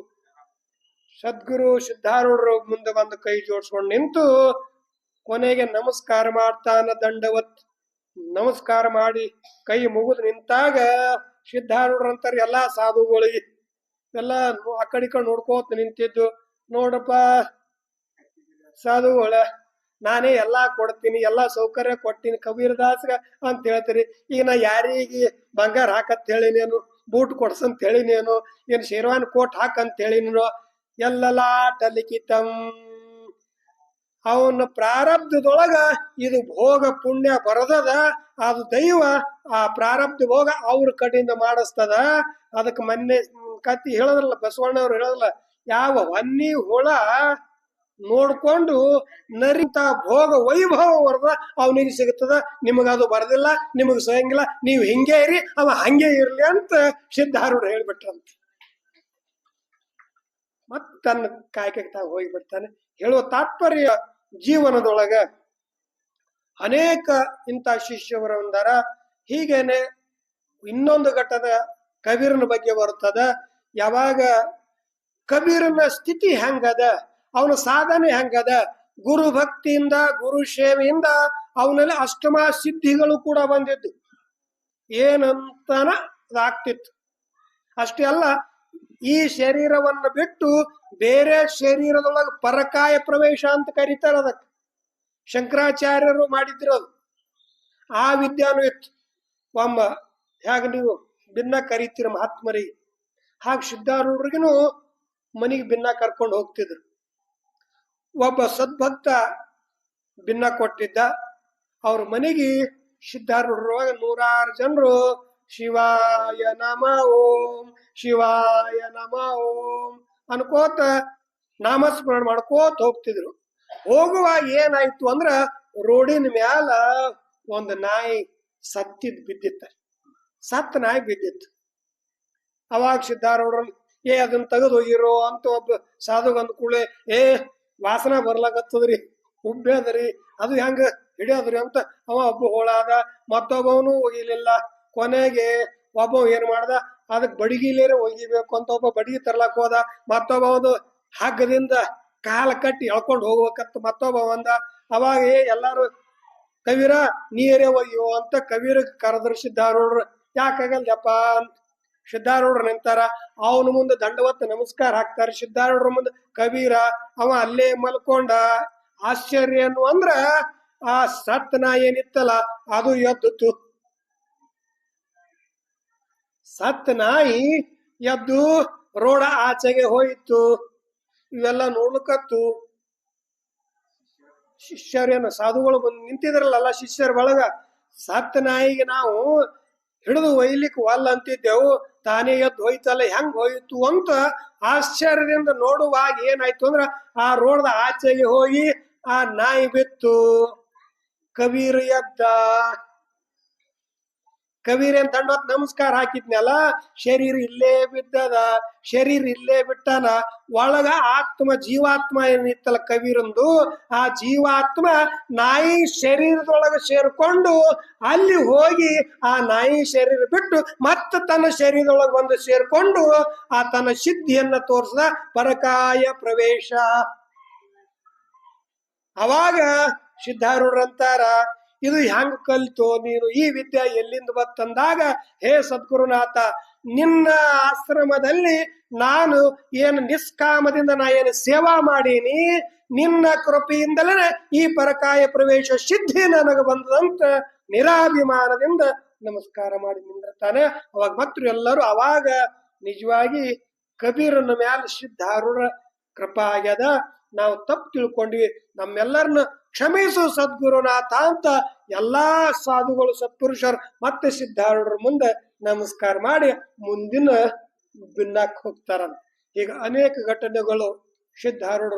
ಸದ್ಗುರು ಸಿದ್ಧಾರೂಢರು ಮುಂದೆ ಬಂದು ಕೈ ಜೋಡಿಸ್ಕೊಂಡು ನಿಂತು ಕೊನೆಗೆ ನಮಸ್ಕಾರ ಮಾಡ್ತಾನ ದಂಡವತ್ ನಮಸ್ಕಾರ ಮಾಡಿ ಕೈ ಮುಗಿದು ನಿಂತಾಗ ಸಿದ್ಧಾರೂಢರು ಅಂತಾರೆ ಎಲ್ಲಾ ಸಾಧುಗಳಿಗೆ ಎಲ್ಲ ಆ ಕಡೆ ಕಡೆ ನೋಡ್ಕೋತ ನಿಂತಿದ್ದು. ನೋಡಪ್ಪ, ಸಾಧುಗಳ, ನಾನೇ ಎಲ್ಲಾ ಕೊಡ್ತೀನಿ, ಎಲ್ಲಾ ಸೌಕರ್ಯ ಕೊಡ್ತೀನಿ ಕಬೀರ್ ದಾಸ್ಗ ಅಂತ ಹೇಳ್ತೀರಿ. ಈಗ ನಾ ಯಾರಿಗೆ ಬಂಗಾರ ಹಾಕತ್ ಹೇಳಿನೇನು, ಬೂಟ್ ಕೊಡ್ಸಂತ ಹೇಳಿನೇನು, ಏನ್ ಶೇರ್ವಾನ್ ಕೋಟ್ ಹಾಕಂತ ಹೇಳಿನೇನು ಎಲ್ಲಲಾಟ ಲಿಖಿತಂ ಅವನ ಪ್ರಾರಬ್ಧದೊಳಗ ಇದು ಭೋಗ ಪುಣ್ಯ ಬರದದ, ಅದು ದೈವ ಆ ಪ್ರಾರಬ್ಧ ಭೋಗ ಅವ್ರ ಕಡೆಯಿಂದ ಮಾಡಿಸ್ತದ. ಅದಕ್ಕೆ ಮೊನ್ನೆ ಕತ್ತಿ ಹೇಳದ್ರಲ್ಲ ಬಸವಣ್ಣವ್ರು ಹೇಳದ್ರಲ್ಲ, ಯಾವ ವನ್ನಿ ಹುಳ ನೋಡ್ಕೊಂಡು ನರಿತ ಭೋಗ ವೈಭವ ಹೊರದ ಅವನಿಗೆ ಸಿಗುತ್ತದ ನಿಮಗದು ಬರದಿಲ್ಲ, ನಿಮಗೆ ಸಿಗಂಗಿಲ್ಲ, ನೀವು ಹಿಂಗೆ ಇರಿ, ಅವ ಹಂಗೆ ಇರ್ಲಿ ಅಂತ ಸಿದ್ಧಾರೂಢ ಹೇಳ್ಬಿಟ್ರಂತ. ಮತ್ ತನ್ನ ಕಾಯಕ ತಾವು ಹೋಗಿಬಿಡ್ತಾನೆ ಹೇಳುವ ತಾತ್ಪರ್ಯ ಜೀವನದೊಳಗ ಅನೇಕ ಇಂಥ ಶಿಷ್ಯವರು ಅಂದಾರ ಹೀಗೇನೆ ಇನ್ನೊಂದು ಘಟ್ಟದ ಕಬೀರನ ಬಗ್ಗೆ ಬರುತ್ತದ. ಯಾವಾಗ ಕಬೀರನ ಸ್ಥಿತಿ ಹೆಂಗದ, ಅವನ ಸಾಧನೆ ಹೆಂಗದ, ಗುರು ಭಕ್ತಿಯಿಂದ, ಗುರು ಸೇವೆಯಿಂದ ಅವನಲ್ಲಿ ಅಷ್ಟಮ ಸಿದ್ಧಿಗಳು ಕೂಡ ಬಂದಿದ್ದು. ಏನಂತನ ಅದಾಗ್ತಿತ್ತು ಅಷ್ಟೇ ಅಲ್ಲ, ಈ ಶರೀರವನ್ನು ಬಿಟ್ಟು ಬೇರೆ ಶರೀರದೊಳಗೆ ಪರಕಾಯ ಪ್ರವೇಶ ಅಂತ ಕರೀತಾರ ಅದಕ್ಕೆ. ಶಂಕರಾಚಾರ್ಯರು ಮಾಡಿದ್ರು ಅದು. ಆ ವಿದ್ಯಾನು ಇತ್ತು. ಒಮ್ಮ ಹೇಗೆ ನೀವು ಭಿನ್ನ ಕರಿತೀರ ಮಹಾತ್ಮರಿಗೆ? ಹಾಗೆ ಸಿದ್ಧಾರೂಢರಿಗೂ ಮನೆಗೆ ಭಿನ್ನ ಕರ್ಕೊಂಡು ಹೋಗ್ತಿದ್ರು. ಒಬ್ಬ ಸದ್ಭಕ್ತ ಭಿನ್ನ ಕೊಟ್ಟಿದ್ದ. ಅವ್ರ ಮನೆಗೆ ಸಿದ್ಧಾರೂಢರುವಾಗ ನೂರಾರು ಜನರು ಶಿವಾಯ ನಮ ಓಂ, ಶಿವಾಯ ನಮ ಓಂ ಅನ್ಕೋತ ನಾಮಸ್ಮರಣ ಮಾಡ್ಕೋತ ಹೋಗ್ತಿದ್ರು. ಹೋಗುವಾಗ ಏನಾಯ್ತು ಅಂದ್ರ ರೋಡಿನ ಮ್ಯಾಲ ಒಂದು ನಾಯಿ ಸತ್ತಿದ್ ಬಿದ್ದಿತ್ತ. ಸತ್ತ ನಾಯಿ ಬಿದ್ದಿತ್ತು. ಅವಾಗ ಸಿದ್ಧಾರೂಢರು ಏ, ಅದನ್ನ ತೆಗೆದು ಹೋಗಿರೋ ಅಂತ ಒಬ್ಬ ಸಾಧು ಅಂದ ಕೂಡಲೇ, ಏ, ವಾಸನ ಬರ್ಲಾಕತ್ತದ್ರಿ, ಉಬ್ಬೆ ಅದರಿ, ಅದು ಹೆಂಗ ಹಿಡಿಯೋದ್ರಿ ಅಂತ ಅವ ಒಬ್ಬ ಹೋಳಾದ, ಮತ್ತೊಬ್ಬವನು ಒಗಿಲಿಲ್ಲ. ಕೊನೆಗೆ ಒಬ್ಬ ಏನ್ ಮಾಡ್ದ ಅದಕ್ಕೆ ಬಡಗಿಲೇನೆ ಒಗಿಬೇಕು ಅಂತ ಒಬ್ಬ ಬಡಗಿ ತರ್ಲಾಕ್ ಹೋದ. ಮತ್ತೊಬ್ಬ ಹಗ್ಗದಿಂದ ಕಾಲ ಕಟ್ಟಿ ಎಳ್ಕೊಂಡು ಹೋಗ್ಬೇಕಂತ ಮತ್ತೊಬ್ಬ ಒಂದ ಅವಾಗ ಎಲ್ಲಾರು ಕವಿರ ನೀರೇ ಒಯ್ಯೋ ಅಂತ ಕವಿರ ಕರೆದ್ರ ಸಿದ್ಧಾರೂಢರು ಯಾಕಾಗಲ್ದಪ್ಪ ಅಂತ ಸಿದ್ಧಾರೂಢರು ನಿಂತಾರ ಅವನ ಮುಂದೆ ದಂಡವತ್ತ ನಮಸ್ಕಾರ ಹಾಕ್ತಾರ. ಸಿದ್ಧಾರೂಢರ ಮುಂದೆ ಕಬೀರ, ಅವ ಅಲ್ಲೇ ಮಲ್ಕೊಂಡ. ಆಶ್ಚರ್ಯ ಅನ್ನು ಅಂದ್ರ ಆ ಸತ್ ನಾಯಿ ಏನಿತ್ತಲ್ಲ, ಅದು ಎದ್ದುತ್ತು. ಸತ್ ನಾಯಿ ಎದ್ದು ರೋಡ ಆಚೆಗೆ ಹೋಯಿತು. ಇವೆಲ್ಲ ನೋಡ್ಲಿಕತ್ತು ಶಿಷ್ಯರೇನು ಸಾಧುಗಳು ಬಂದು ನಿಂತಿದ್ರಲ್ಲ ಶಿಷ್ಯರ ಬಳಗ? ಸತ್ ನಾಯಿಗೆ ನಾವು ಹಿಡಿದು ಒಯ್ಲಿಕ್ಕೆ ವಲ್ಲ ಅಂತಿದ್ದೆವು. ತಾನೇ ಎದ್ದು ಹೋಯ್ತಲ್ಲ, ಹೆಂಗ್ ಹೋಯ್ತು ಅಂತ ಆಶ್ಚರ್ಯದಿಂದ ನೋಡುವಾಗ ಏನಾಯ್ತು ಅಂದ್ರ ಆ ರೋಡ್ದ ಆಚೆಗೆ ಹೋಗಿ ಆ ನಾಯಿ ಬಿತ್ತು. ಕಬೀರ್ ಎದ್ದ. ಕಬೀರ್ ಏನ್ ನಮಸ್ಕಾರ ಹಾಕಿದ್ನಲ್ಲ? ಶರೀರ ಇಲ್ಲೇ ಬಿದ್ದದ, ಶರೀರ ಇಲ್ಲೇ ಬಿಟ್ಟನ. ಒಳಗ ಆತ್ಮ ಜೀವಾತ್ಮ ಏನಿತ್ತಲ್ಲ ಕಬೀರಂದು, ಆ ಜೀವಾತ್ಮ ನಾಯಿ ಶರೀರದೊಳಗ ಸೇರ್ಕೊಂಡು ಅಲ್ಲಿ ಹೋಗಿ ಆ ನಾಯಿ ಶರೀರ ಬಿಟ್ಟು ಮತ್ತೆ ತನ್ನ ಶರೀರದೊಳಗೆ ಬಂದು ಸೇರ್ಕೊಂಡು ಆ ತನ್ನ ಸಿದ್ಧಿಯನ್ನ ತೋರಿಸಿದ ಪರಕಾಯ ಪ್ರವೇಶ. ಅವಾಗ ಸಿದ್ಧಾರೂಢರಂತಾರ ಇದು ಹೆಂಗ್ ಕಲ್ತು ನೀನು? ಈ ವಿದ್ಯೆ ಎಲ್ಲಿಂದ ಬತ್ತಂದಾಗ ಹೇ ಸದ್ಗುರುನಾಥ, ನಿನ್ನ ಆಶ್ರಮದಲ್ಲಿ ನಾನು ಏನು ನಿಷ್ಕಾಮದಿಂದ ನಾ ಏನು ಸೇವಾ ಮಾಡೀನಿ, ನಿನ್ನ ಕೃಪೆಯಿಂದಲೇ ಈ ಪರಕಾಯ ಪ್ರವೇಶ ಸಿದ್ಧಿ ನನಗೆ ಬಂದದಂತ ನಿರಾಭಿಮಾನದಿಂದ ನಮಸ್ಕಾರ ಮಾಡಿ ನಿಂದಿರ್ತಾನೆ. ಅವಾಗ ಮತ್ತು ಎಲ್ಲರೂ ಅವಾಗ ನಿಜವಾಗಿ ಕಬೀರನ ಮ್ಯಾಲ ಸಿದ್ಧಾರುರ ಕೃಪ ಆಗ್ಯದ. ನಾವು ತಪ್ಪು ತಿಳ್ಕೊಂಡ್ವಿ. ನಮ್ಮೆಲ್ಲರನ್ನ ಕ್ಷಮಿಸು ಸದ್ಗುರುನಾಥ ಅಂತ ಎಲ್ಲಾ ಸಾಧುಗಳು ಸತ್ಪುರುಷರು ಮತ್ತೆ ಸಿದ್ಧಾರೂಢರ ಮುಂದೆ ನಮಸ್ಕಾರ ಮಾಡಿ ಮುಂದಿನ ಭಿನ್ನಕ್ಕೆ ಹೋಗ್ತಾರಂತ. ಈಗ ಅನೇಕ ಘಟನೆಗಳು ಸಿದ್ಧಾರೂಢರು